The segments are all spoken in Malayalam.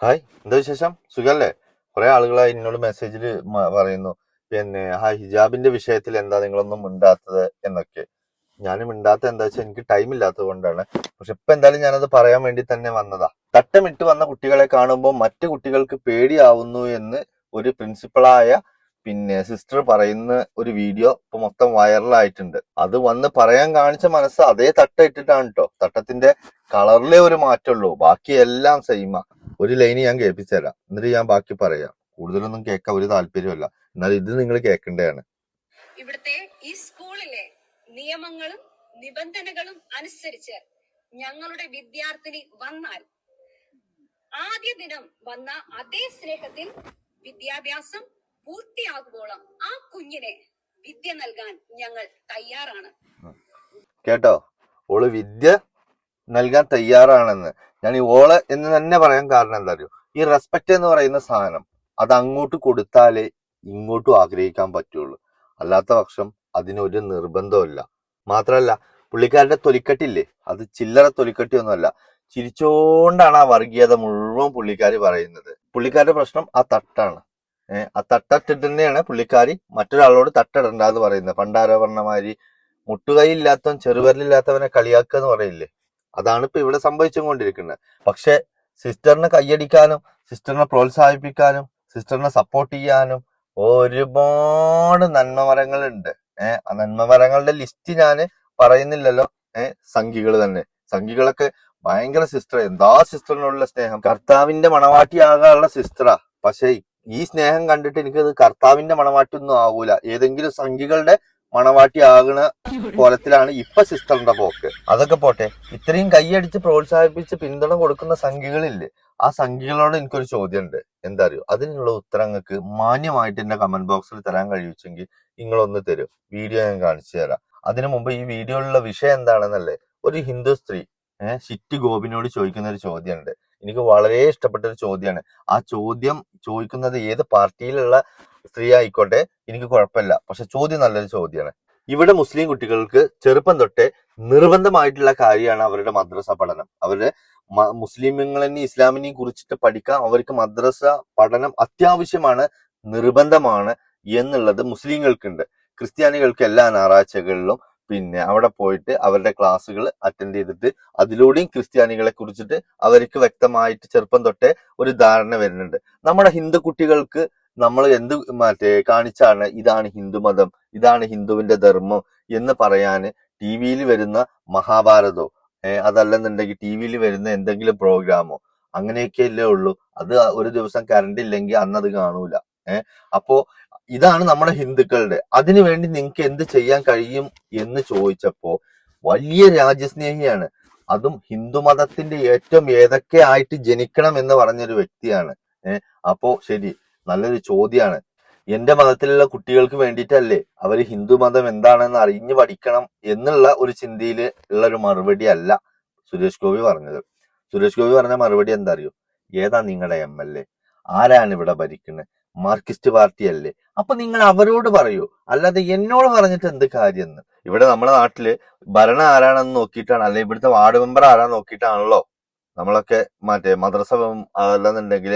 ഹായ് എന്താ വിശേഷം? സുഖല്ലേ? കുറെ ആളുകളായി എന്നോട് മെസ്സേജിൽ പറയുന്നു. പിന്നെ ആ ഹിജാബിന്റെ വിഷയത്തിൽ എന്താ നിങ്ങളൊന്നും മിണ്ടാത്തത് എന്നൊക്കെ. ഞാൻ മിണ്ടാത്ത എന്താ വെച്ചാൽ എനിക്ക് ടൈം ഇല്ലാത്തത് കൊണ്ടാണ്. പക്ഷെ ഇപ്പൊ എന്തായാലും ഞാനത് പറയാൻ വേണ്ടി തന്നെ വന്നതാ. തട്ടമിട്ട് വന്ന കുട്ടികളെ കാണുമ്പോൾ മറ്റു കുട്ടികൾക്ക് പേടിയാവുന്നു എന്ന് ഒരു പ്രിൻസിപ്പളായ പിന്നെ സിസ്റ്റർ പറയുന്ന ഒരു വീഡിയോ ഇപ്പൊ മൊത്തം വൈറലായിട്ടുണ്ട് അത് വന്ന് പറയാൻ കാണിച്ച മനസ്സ് അതേ തട്ട ഇട്ടിട്ടാണ് കേട്ടോ തട്ടത്തിന്റെ കളറിലെ ഒരു മാറ്റമുള്ളൂ ബാക്കി എല്ലാം സെയിമാ ഒരു ലൈന് ഞാൻ കേൾപ്പിച്ചു തരാം എന്നിട്ട് ഞാൻ ബാക്കി പറയാം. കൂടുതലൊന്നും കേൾക്കാൻ ഒരു താല്പര്യമല്ല എന്നാൽ ഇത് നിങ്ങൾ കേൾക്കേണ്ടതാണ്. ഇവിടുത്തെ ഈ സ്കൂളിലെ നിയമങ്ങളും നിബന്ധനകളും അനുസരിച്ച് ഞങ്ങളുടെ വിദ്യാർത്ഥിനി വന്നാൽ ആദ്യ ദിനം വന്ന അതേ സ്നേഹത്തിൽ വിദ്യാഭ്യാസം പൂർത്തിയാകുമ്പോളം ആ കുഞ്ഞിനെ വിദ്യ നൽകാൻ ഞങ്ങൾ തയ്യാറാണ്. കേട്ടോ? ഓൾ വിദ്യ നൽകാൻ തയ്യാറാണെന്ന്. ഞാൻ ഈ ഓൾ എന്ന് തന്നെ പറയാൻ കാരണം എന്താ അറിയോ ഈ റെസ്പെക്ട് എന്ന് പറയുന്ന സാധനം അത് അങ്ങോട്ട് കൊടുത്താലേ ഇങ്ങോട്ടും ആഗ്രഹിക്കാൻ പറ്റുള്ളൂ. അല്ലാത്ത പക്ഷം അതിനൊരു നിർബന്ധമില്ല മാത്രമല്ല പുള്ളിക്കാരുടെ തൊലിക്കട്ടില്ലേ അത് ചില്ലറ തൊലിക്കട്ടിയൊന്നുമല്ല. ചിരിച്ചോണ്ടാണ് ആ വർഗീയത മുഴുവൻ പുള്ളിക്കാരി പറയുന്നത്. പുള്ളിക്കാരുടെ പ്രശ്നം ആ തട്ടാണ്. ഏഹ് ആ തട്ടിട്ട് തന്നെയാണ് പുള്ളിക്കാരി മറ്റൊരാളോട് തട്ടിടണ്ട എന്ന് പറയുന്നത്. പണ്ടാരോ പറഞ്ഞ ഇല്ലാത്തവൻ മുട്ടുകൈയില്ലാത്തവൻ കളിയാക്കുക എന്ന് പറയില്ലേ? അതാണ് ഇപ്പൊ ഇവിടെ സംഭവിച്ചുകൊണ്ടിരിക്കുന്നത്. പക്ഷെ സിസ്റ്ററിനെ കൈയടിക്കാനും സിസ്റ്ററിനെ പ്രോത്സാഹിപ്പിക്കാനും സിസ്റ്ററിനെ സപ്പോർട്ട് ചെയ്യാനും ഒരുപാട് നന്മമരങ്ങളുണ്ട്. ഏഹ് ആ നന്മമരങ്ങളുടെ ലിസ്റ്റ് ഞാൻ പറയുന്നില്ലല്ലോ. ഏഹ് സംഖികൾ തന്നെ. സംഖികളൊക്കെ ഭയങ്കര സിസ്റ്റർ എന്താ സിസ്റ്ററിനുള്ള സ്നേഹം? കർത്താവിന്റെ മണവാട്ടിയാകാനുള്ള സിസ്റ്ററാ പക്ഷെ ഈ സ്നേഹം കണ്ടിട്ട് എനിക്കത് കർത്താവിന്റെ മണവാട്ടിയൊന്നും ആവൂല. ഏതെങ്കിലും സംഖികളുടെ മണവാട്ടി ആകുന്ന കോലത്തിലാണ് ഇപ്പൊ സിസ്റ്ററിന്റെ പോക്ക്. അതൊക്കെ പോട്ടെ. ഇത്രയും കൈയടിച്ച് പ്രോത്സാഹിപ്പിച്ച് പിന്തുണ കൊടുക്കുന്ന സംഖ്യകളില്ലേ ആ സംഖ്യകളോട് എനിക്കൊരു ചോദ്യമുണ്ട് എന്താ അറിയോ അതിനുള്ള ഉത്തരങ്ങൾക്ക് മാന്യമായിട്ട് എന്റെ കമന്റ് ബോക്സിൽ തരാൻ കഴിയുമെങ്കിൽ നിങ്ങളൊന്ന് തരും. വീഡിയോ ഞാൻ കാണിച്ചു തരാം. അതിനു മുമ്പ് ഈ വീഡിയോയിലുള്ള വിഷയം എന്താണെന്നല്ലേ? ഒരു ഹിന്ദു സ്ത്രീ ഏഹ് ഷിറ്റ് ഗോപിനോട് ചോദിക്കുന്ന ഒരു ചോദ്യമുണ്ട് എനിക്ക് വളരെ ഇഷ്ടപ്പെട്ട ഒരു ചോദ്യമാണ് ആ ചോദ്യം ചോദിക്കുന്നത് ഏത് പാർട്ടിയിലുള്ള സ്ത്രീ ആയിക്കോട്ടെ എനിക്ക് കുഴപ്പമില്ല. പക്ഷെ ചോദ്യം നല്ലൊരു ചോദ്യമാണ് ഇവിടെ മുസ്ലിം കുട്ടികൾക്ക് ചെറുപ്പം തൊട്ടേ നിർബന്ധമായിട്ടുള്ള കാര്യമാണ് അവരുടെ മദ്രസ പഠനം. അവരുടെ മുസ്ലിമുകളെയും ഇസ്ലാമിനെയും കുറിച്ചിട്ട് പഠിക്കാൻ അവർക്ക് മദ്രസ പഠനം അത്യാവശ്യമാണ് നിർബന്ധമാണ് എന്നുള്ളത് മുസ്ലിങ്ങൾക്കുണ്ട്. ക്രിസ്ത്യാനികൾക്ക് എല്ലാ ഞായറാഴ്ചകളിലും പിന്നെ അവിടെ പോയിട്ട് അവരുടെ ക്ലാസ്സുകൾ അറ്റൻഡ് ചെയ്തിട്ട് അതിലൂടെയും ക്രിസ്ത്യാനികളെ കുറിച്ചിട്ട് അവർക്ക് വ്യക്തമായിട്ട് ചെറുപ്പം തൊട്ടേ ഒരു ധാരണ വരുന്നുണ്ട്. നമ്മുടെ ഹിന്ദു കുട്ടികൾക്ക് നമ്മൾ എന്ത് മറ്റേ കാണിച്ചാണ് ഇതാണ് ഹിന്ദുമതം ഇതാണ് ഹിന്ദുവിന്റെ ധർമ്മം എന്ന് പറയാൻ ടി വിയിൽ വരുന്ന മഹാഭാരതോ അതല്ലെന്നുണ്ടെങ്കിൽ ടി വിയിൽ വരുന്ന എന്തെങ്കിലും പ്രോഗ്രാമോ അങ്ങനെയൊക്കെ അല്ലേ ഉള്ളൂ. അത് ഒരു ദിവസം കറണ്ട് ഇല്ലെങ്കിൽ അന്നത് കാണൂല ഏഹ് അപ്പോ ഇതാണ് നമ്മുടെ ഹിന്ദുക്കളുടെ. അതിനു വേണ്ടി നിങ്ങൾക്ക് എന്ത് ചെയ്യാൻ കഴിയും എന്ന് ചോദിച്ചപ്പോ വലിയ രാജ്യസ്നേഹിയാണ്. അതും ഹിന്ദുമതത്തിന്റെ ഏറ്റവും ഏതൊക്കെ ആയിട്ട് ജനിക്കണം എന്ന് പറഞ്ഞൊരു വ്യക്തിയാണ് ഏഹ് അപ്പോ ശരി നല്ലൊരു ചോദ്യമാണ് എന്റെ മതത്തിലുള്ള കുട്ടികൾക്ക് വേണ്ടിയിട്ടല്ലേ അവർ ഹിന്ദു മതം എന്താണെന്ന് അറിഞ്ഞു പഠിക്കണം എന്നുള്ള ഒരു ചിന്തയിൽ ഉള്ള ഒരു മറുപടി അല്ല സുരേഷ് ഗോപി പറഞ്ഞത്. സുരേഷ് ഗോപി പറഞ്ഞ മറുപടി എന്താ അറിയോ? ഏതാ നിങ്ങളുടെ എം എൽ എ? ആരാണ് ഇവിടെ ഭരിക്കുന്നത് മാർക്സിസ്റ്റ് പാർട്ടി അല്ലേ? അപ്പൊ നിങ്ങൾ അവരോട് പറയൂ. അല്ലാതെ എന്നോട് പറഞ്ഞിട്ട് എന്ത് കാര്യം ഇവിടെ നമ്മുടെ നാട്ടിൽ ഭരണം ആരാണെന്ന് നോക്കിയിട്ടാണ് അല്ലെ ഇവിടുത്തെ വാർഡ് മെമ്പർ ആരാന്ന് നോക്കിയിട്ടാണല്ലോ നമ്മളൊക്കെ മറ്റേ മദ്രസ അല്ലെന്നുണ്ടെങ്കിൽ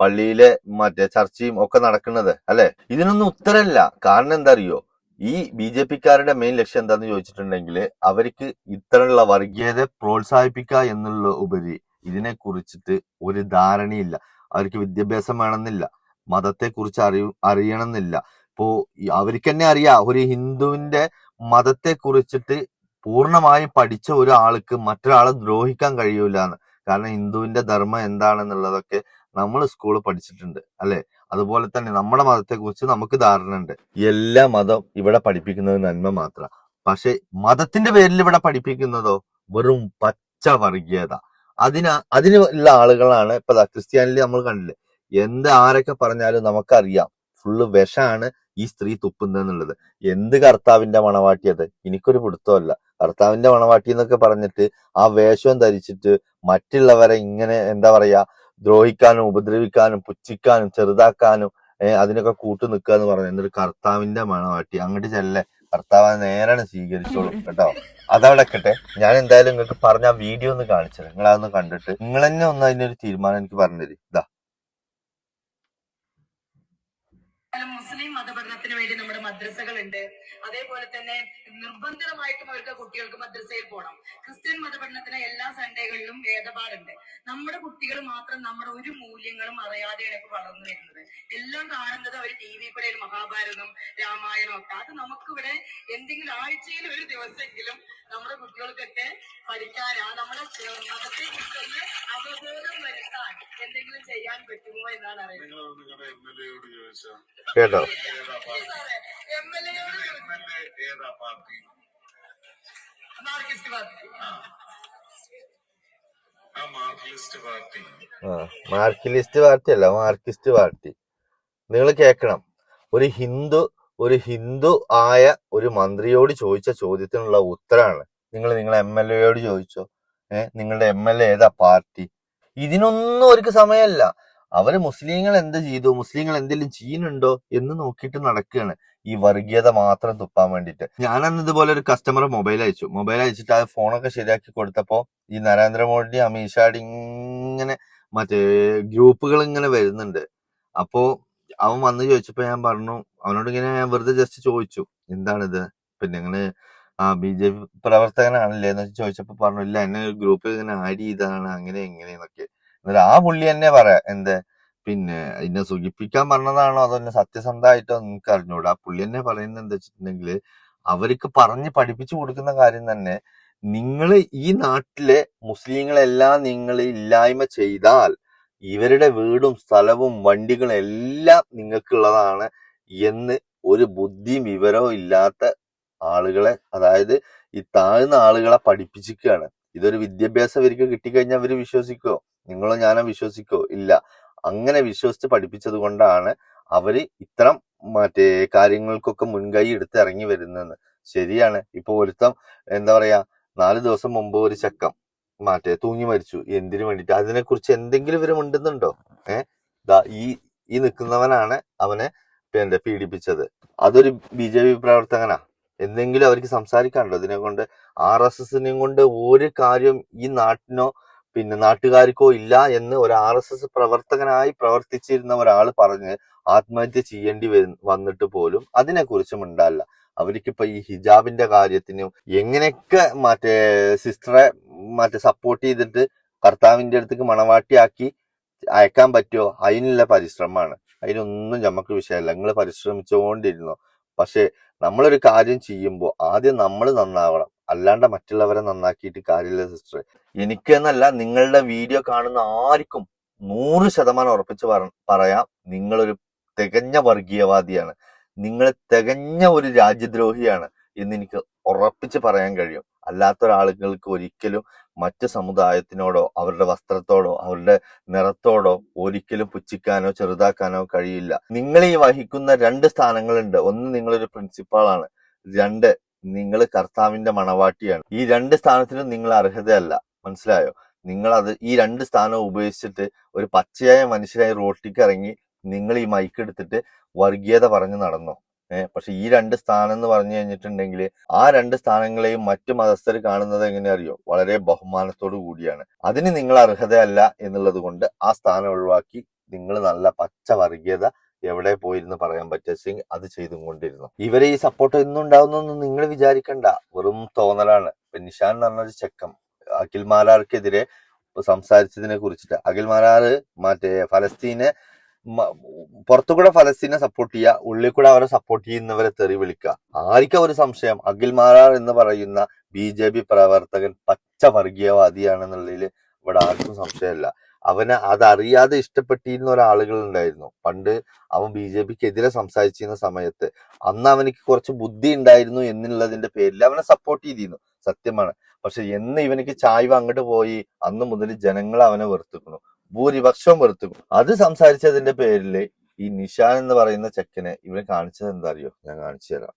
പള്ളിയിലെ മറ്റേ ചർച്ചയും ഒക്കെ നടക്കുന്നത് അല്ലെ? ഇതിനൊന്നും ഉത്തരല്ല കാരണം എന്താ അറിയോ ഈ ബി ജെ പിക്കാരുടെ മെയിൻ ലക്ഷ്യം എന്താന്ന് ചോദിച്ചിട്ടുണ്ടെങ്കിൽ അവർക്ക് ഇത്തരമുള്ള വർഗീയത പ്രോത്സാഹിപ്പിക്കുക എന്നുള്ള ഉപരി ഇതിനെ കുറിച്ചിട്ട് ഒരു ധാരണയില്ല. അവർക്ക് വിദ്യാഭ്യാസം വേണമെന്നില്ല. മതത്തെ കുറിച്ച് അറിയ അറിയണമെന്നില്ല. ഇപ്പോ അവർക്ക് തന്നെ അറിയാം. ഒരു ഹിന്ദുവിന്റെ മതത്തെ കുറിച്ചിട്ട് പൂർണമായും പഠിച്ച ഒരാൾക്ക് മറ്റൊരാളെ ദ്രോഹിക്കാൻ കഴിയൂല എന്ന് കാരണം ഹിന്ദുവിന്റെ ധർമ്മം എന്താണെന്നുള്ളതൊക്കെ നമ്മൾ സ്കൂളിൽ പഠിച്ചിട്ടുണ്ട് അല്ലെ? അതുപോലെ തന്നെ നമ്മുടെ മതത്തെ കുറിച്ച് നമുക്ക് ധാരണ ഉണ്ട് എല്ലാ മതം ഇവിടെ പഠിപ്പിക്കുന്നത് നന്മ മാത്രം. പക്ഷെ മതത്തിന്റെ പേരിൽ ഇവിടെ പഠിപ്പിക്കുന്നതോ വെറും പച്ച വർഗീയത. അതിന് അതിന് ഉള്ള ആളുകളാണ് ഇപ്പൊ ക്രിസ്ത്യാനിൽ നമ്മൾ കണ്ടില്ലേ? എന്ത് ആരൊക്കെ പറഞ്ഞാലും നമുക്കറിയാം. ഫുള്ള് വിഷാണ് ഈ സ്ത്രീ തുപ്പുന്നതെന്നുള്ളത്. എന്ത് കർത്താവിന്റെ മണവാട്ടിയത്? എനിക്കൊരു പിടുത്തമല്ല. കർത്താവിന്റെ മണവാട്ടി എന്നൊക്കെ പറഞ്ഞിട്ട് ആ വേഷം ധരിച്ചിട്ട് മറ്റുള്ളവരെ ഇങ്ങനെ എന്താ പറയാ ദ്രോഹിക്കാനും ഉപദ്രവിക്കാനും പുച്ഛിക്കാനും ചെറുതാക്കാനും അതിനൊക്കെ കൂട്ടു നിൽക്കുക എന്ന് പറഞ്ഞു. എന്നിട്ട് കർത്താവിന്റെ മണവാട്ടി അങ്ങോട്ട് ചെല്ലേ. കർത്താവ് നേരാണ് സ്വീകരിച്ചോളൂ കേട്ടോ. അതവിടെക്കട്ടെ. ഞാൻ എന്തായാലും നിങ്ങൾക്ക് പറഞ്ഞ ആ വീഡിയോ ഒന്ന് കാണിച്ചത് നിങ്ങൾ അതൊന്ന് കണ്ടിട്ട് നിങ്ങൾ തന്നെ ഒന്ന് അതിനൊരു തീരുമാനം എനിക്ക് പറഞ്ഞുതരും. ഇതാ മുസ്ലിം മതപഠനത്തിന് വേണ്ടി നമ്മുടെ മദ്രസകളുണ്ട്. അതേപോലെ തന്നെ നിർബന്ധിതമായിട്ടും അവർക്ക് കുട്ടികൾക്ക് മദ്രസയിൽ പോകണം ക്രിസ്ത്യൻ മതപഠനത്തിന് എല്ലാ സൺഡേകളിലും വേദപാടുണ്ട്. നമ്മുടെ കുട്ടികൾ മാത്രം നമ്മുടെ ഒരു മൂല്യങ്ങളും അറിയാതെയാണ് ഇപ്പൊ വളർന്നു വരുന്നത്. എല്ലാം കാണുന്നത് അവർ ടി വി കൂടെ ഒരു മഹാഭാരതം രാമായണം ഒക്കെ. അത് നമുക്കിവിടെ എന്തെങ്കിലും ആഴ്ചയിൽ ഒരു ദിവസമെങ്കിലും നമ്മുടെ കുട്ടികൾക്കൊക്കെ പഠിക്കാനാ നമ്മുടെ മതത്തെ കുറിച്ചൊന്ന് അവബോധം വരുത്താൻ എന്തെങ്കിലും ചെയ്യാൻ പറ്റുമോ എന്നാണ് അറിയുന്നത്. കേട്ടോ? എം എൽ എയോട് ചോദിച്ചോ? എൽ എം ഏതാ പാർട്ടി? Marxist party. ആ. Marxist party. ആ മാർക്കിലിസ്റ്റ് പാർട്ടി അല്ല മാർക്കിസ്റ്റ് പാർട്ടി. നിങ്ങൾ കേൾക്കണം. ഒരു ഹിന്ദു ഒരു ഹിന്ദു ആയ ഒരു മന്ത്രിയോട് ചോദിച്ച ചോദ്യത്തിനുള്ള ഉത്തരമാണ് നിങ്ങൾ നിങ്ങളെ എം എൽ എയോട് ചോദിച്ചോ? ഏഹ് നിങ്ങളുടെ എം എൽ എ ഏതാ പാർട്ടി? ഇതിനൊന്നും ഒരു സമയമല്ല. അവർ മുസ്ലിങ്ങൾ എന്ത് ചെയ്തു? മുസ്ലിങ്ങൾ എന്തെങ്കിലും ചെയ്യുന്നുണ്ടോ എന്ന് നോക്കിയിട്ട് നടക്കുകയാണ്. ഈ വർഗീയത മാത്രം തുപ്പാൻ വേണ്ടിയിട്ട്. ഞാനന്ന് ഇതുപോലെ ഒരു കസ്റ്റമർ മൊബൈൽ അയച്ചു. മൊബൈൽ അയച്ചിട്ട് ആ ഫോണൊക്കെ ശരിയാക്കി കൊടുത്തപ്പോ ഈ നരേന്ദ്രമോദി അമിത്ഷാടി ഇങ്ങനെ മറ്റേ ഗ്രൂപ്പുകൾ ഇങ്ങനെ വരുന്നുണ്ട്. അപ്പോ അവൻ വന്ന് ചോദിച്ചപ്പോ ഞാൻ പറഞ്ഞു അവനോട് ഇങ്ങനെ ഞാൻ വെറുതെ ജസ്റ്റ് ചോദിച്ചു എന്താണിത്? പിന്നെ നിങ്ങൾ ആ ബി ജെ പി പ്രവർത്തകനാണല്ലേ? എന്ന് ചോദിച്ചപ്പോ പറഞ്ഞു ഇല്ല എന്നെ ഗ്രൂപ്പിൽ ഇങ്ങനെ ആഡ് ചെയ്താണ് അങ്ങനെ എങ്ങനെയെന്നൊക്കെ എന്നിട്ട് ആ പുള്ളി തന്നെ പറയാ എന്ത്? പിന്നെ എന്നെ സുഖിപ്പിക്കാൻ പറഞ്ഞതാണോ അതോ എന്നെ സത്യസന്ധമായിട്ടോ നിങ്ങൾക്ക് അറിഞ്ഞൂടാ? പുള്ളി തന്നെ പറയുന്നത് എന്താ വെച്ചിട്ടുണ്ടെങ്കിൽ അവർക്ക് പറഞ്ഞ് പഠിപ്പിച്ചു കൊടുക്കുന്ന കാര്യം തന്നെ നിങ്ങൾ ഈ നാട്ടിലെ മുസ്ലിങ്ങളെല്ലാം നിങ്ങൾ ഇല്ലായ്മ ചെയ്താൽ ഇവരുടെ വീടും സ്ഥലവും വണ്ടികളും എല്ലാം നിങ്ങൾക്കുള്ളതാണ് എന്ന് ഒരു ബുദ്ധിയും വിവരവും ഇല്ലാത്ത ആളുകളെ അതായത് ഈ താഴ്ന്ന ആളുകളെ പഠിപ്പിച്ചിരിക്കുകയാണ്. ഇതൊരു വിദ്യാഭ്യാസം ഇവർക്ക് കിട്ടിക്കഴിഞ്ഞാൽ അവർ വിശ്വസിക്കോ നിങ്ങളോ ഞാനോ വിശ്വസിക്കോ? ഇല്ല. അങ്ങനെ വിശ്വസിച്ച് പഠിപ്പിച്ചത് കൊണ്ടാണ് അവർ ഇത്തരം മറ്റേ കാര്യങ്ങൾക്കൊക്കെ മുൻകൈ എടുത്ത് ഇറങ്ങി വരുന്നത് ശരിയാണ്. ഇപ്പൊ ഒരുത്തം എന്താ പറയാ നാല് ദിവസം മുമ്പ് ഒരു ചക്കം മറ്റേ തൂങ്ങി മരിച്ചു. എന്തിനു വേണ്ടിട്ട്? അതിനെ കുറിച്ച് എന്തെങ്കിലും ഇവർ മിണ്ടുന്നുണ്ടോ? ഏഹ് ഈ ഈ നിൽക്കുന്നവനാണ് അവനെ പിന്നെ പീഡിപ്പിച്ചത്. അതൊരു ബി ജെ പി പ്രവർത്തകനാ. എന്തെങ്കിലും അവർക്ക് സംസാരിക്കാനുണ്ടോ? ഇതിനെ കൊണ്ട് ആർ എസ് എസിനെയും കൊണ്ട് ഒരു കാര്യം ഈ നാട്ടിനോ പിന്നെ നാട്ടുകാർക്കോ ഇല്ല എന്ന് ഒരു ആർ എസ് എസ് പ്രവർത്തകനായി പ്രവർത്തിച്ചിരുന്ന ഒരാൾ പറഞ്ഞ് ആത്മഹത്യ ചെയ്യേണ്ടി വന്നിട്ട് പോലും അതിനെക്കുറിച്ചും ഉണ്ടാവില്ല അവർക്കിപ്പോ ഈ ഹിജാബിന്റെ കാര്യത്തിനും എങ്ങനെയൊക്കെ മറ്റേ സിസ്റ്ററെ മറ്റേ സപ്പോർട്ട് ചെയ്തിട്ട് കർത്താവിന്റെ അടുത്തേക്ക് മണവാട്ടിയാക്കി അയക്കാൻ പറ്റുമോ അതിനുള്ള പരിശ്രമമാണ്. അതിനൊന്നും നമുക്ക് വിഷയമല്ല. നിങ്ങൾ പരിശ്രമിച്ചുകൊണ്ടിരുന്നു. പക്ഷെ നമ്മളൊരു കാര്യം ചെയ്യുമ്പോൾ ആദ്യം നമ്മൾ നന്നാവണം. അല്ലാണ്ട് മറ്റുള്ളവരെ നന്നാക്കിയിട്ട് കാര്യമില്ല സിസ്റ്റർ എനിക്ക് എന്നല്ല നിങ്ങളുടെ വീഡിയോ കാണുന്ന ആർക്കും നൂറ് ശതമാനം ഉറപ്പിച്ച് പറ- പറയാം നിങ്ങളൊരു തികഞ്ഞ വർഗീയവാദിയാണ്. നിങ്ങൾ തികഞ്ഞ ഒരു രാജ്യദ്രോഹിയാണ് എന്ന് എനിക്ക് ഉറപ്പിച്ച് പറയാൻ കഴിയും. അല്ലാത്ത ഒരാളുകൾക്ക് ഒരിക്കലും മറ്റ് സമുദായത്തിനോടോ അവരുടെ വസ്ത്രത്തോടോ അവരുടെ നിറത്തോടോ ഒരിക്കലും പുച്ഛിക്കാനോ ചെറുതാക്കാനോ കഴിയില്ല. നിങ്ങൾ ഈ വഹിക്കുന്ന രണ്ട് സ്ഥാനങ്ങളുണ്ട്. ഒന്ന് നിങ്ങളൊരു പ്രിൻസിപ്പാളാണ് രണ്ട് നിങ്ങൾ കർത്താവിന്റെ മണവാട്ടിയാണ്. ഈ രണ്ട് സ്ഥാനത്തിനും നിങ്ങൾ അർഹതയല്ല. മനസ്സിലായോ? നിങ്ങൾ അത് ഈ രണ്ട് സ്ഥാനം ഉപയോഗിച്ചിട്ട് ഒരു പച്ചയായ മനുഷ്യനായി റോട്ടിക്ക് ഇറങ്ങി നിങ്ങൾ ഈ മൈക്ക് എടുത്തിട്ട് വർഗീയത പറഞ്ഞു നടന്നു. ഏഹ് പക്ഷെ ഈ രണ്ട് സ്ഥാനം എന്ന് പറഞ്ഞു കഴിഞ്ഞിട്ടുണ്ടെങ്കിൽ ആ രണ്ട് സ്ഥാനങ്ങളെയും മറ്റു മതസ്ഥർ കാണുന്നത് എങ്ങനെ അറിയോ? വളരെ ബഹുമാനത്തോടു കൂടിയാണ്. അതിന് നിങ്ങൾ അർഹതയല്ല എന്നുള്ളത് കൊണ്ട് ആ സ്ഥാനം ഒഴിവാക്കി നിങ്ങൾ നല്ല പച്ച വർഗീയത എവിടെ പോയിരുന്ന് പറയാൻ പറ്റുമെങ്കിൽ അത് ചെയ്തും കൊണ്ടിരുന്നു. ഇവരെ ഈ സപ്പോർട്ട് ഇന്നും ഉണ്ടാവുന്നൊന്നും നിങ്ങൾ വിചാരിക്കണ്ട. വെറും തോന്നലാണ്. ഇപ്പൊ നിഷാൻ എന്ന് പറഞ്ഞൊരു ചെക്കം. അഖിൽ മാരാർക്കെതിരെ സംസാരിച്ചതിനെ കുറിച്ചിട്ട്. അഖിൽ മാലാർ മറ്റേ ഫലസ്തീനെ പുറത്തുകൂടെ ഫലസ്തീനെ സപ്പോർട്ട് ചെയ്യുക ഉള്ളിൽ കൂടെ അവരെ സപ്പോർട്ട് ചെയ്യുന്നവരെ തെറി വിളിക്കുക. ആർക്കും ഒരു സംശയം? അഖിൽ മാലാർ എന്ന് പറയുന്ന ബി ജെ പി പ്രവർത്തകൻ പച്ച വർഗീയവാദിയാണെന്നുള്ളതിൽ ഇവിടെ ആർക്കും സംശയമില്ല. അവന് അതറിയാതെ ഇഷ്ടപ്പെട്ടിരുന്ന ഒരാളുകൾ ഉണ്ടായിരുന്നു പണ്ട് അവൻ ബി ജെ പിക്ക് എതിരെ സംസാരിച്ചിരുന്ന സമയത്ത്. അന്ന് അവനിക്ക് കുറച്ച് ബുദ്ധി ഉണ്ടായിരുന്നു എന്നുള്ളതിന്റെ പേരിൽ അവനെ സപ്പോർട്ട് ചെയ്തിരുന്നു. സത്യമാണ്. പക്ഷെ എന്ന് ഇവനിക്ക് ചായ്വ് അങ്ങോട്ട് പോയി അന്ന് മുതൽ ജനങ്ങൾ അവനെ വെറുത്തുക്കുന്നു. ഭൂരിപക്ഷവും വെറുത്തുക്കണു അത് സംസാരിച്ചതിന്റെ പേരിൽ ഈ നിഷാൻ എന്ന് പറയുന്ന ചെക്കനെ ഇവനെ കാണിച്ചത് എന്താ അറിയോ? ഞാൻ കാണിച്ചു തരാം.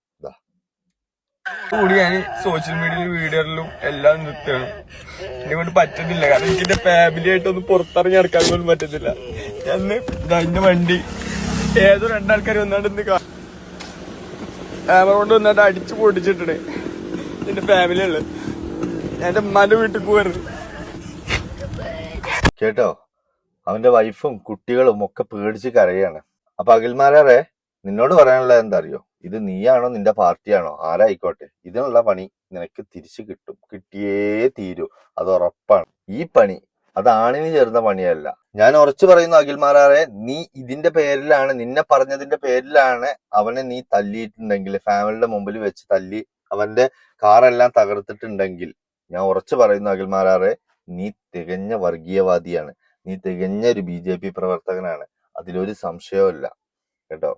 കൂടി ഞാൻ സോഷ്യൽ മീഡിയയിലും വീഡിയോയിലും എല്ലാം നിർത്തുകയാണ്. എന്നെ കൊണ്ട് പറ്റുന്നില്ല കാരണം എനിക്ക് എന്റെ ഫാമിലി ആയിട്ടൊന്നും പുറത്തിറങ്ങി നടക്കാൻ പോലും പറ്റത്തില്ല. ഞാൻ എന്റെ വണ്ടി. ഏതോ രണ്ടാൾക്കാർ വന്നാണ്ട് ഇന്ന് ക്യാമറ കൊണ്ട് വന്നാണ്ട് അടിച്ചു പൊട്ടിച്ചിട്ടേ എന്റെ ഫാമിലി ഉള്ളത് എന്റെ മല വീട്ടിൽ പോയത് കേട്ടോ? അവന്റെ വൈഫും കുട്ടികളും ഒക്കെ പേടിച്ച് കരയാണ്. അപ്പൊ അഖിൽമാരാറെ നിന്നോട് പറയാനുള്ളത് എന്താ അറിയോ? ഇത് നീയാണോ നിന്റെ പാർട്ടിയാണോ? ആരായിക്കോട്ടെ. ഇതിനുള്ള പണി നിനക്ക് തിരിച്ചു കിട്ടും. കിട്ടിയേ തീരൂ. അത് ഉറപ്പാണ്. ഈ പണി അത് ആണിന് ചേർന്ന പണിയല്ല. ഞാൻ ഉറച്ചു പറയുന്നു അഖിൽമാരാറെ നീ ഇതിന്റെ പേരിലാണ് നിന്നെ പറഞ്ഞതിന്റെ പേരിലാണ് അവനെ നീ തല്ലിയിട്ടുണ്ടെങ്കിൽ ഫാമിലിയുടെ മുമ്പിൽ വെച്ച് തല്ലി അവന്റെ കാറെല്ലാം തകർത്തിട്ടുണ്ടെങ്കിൽ ഞാൻ ഉറച്ചു പറയുന്നു അഖിൽമാരാറെ നീ തികഞ്ഞ വർഗീയവാദിയാണ്. നീ തികഞ്ഞ ഒരു ബി പ്രവർത്തകനാണ്. അതിലൊരു സംശയവുമില്ല. കേട്ടോ?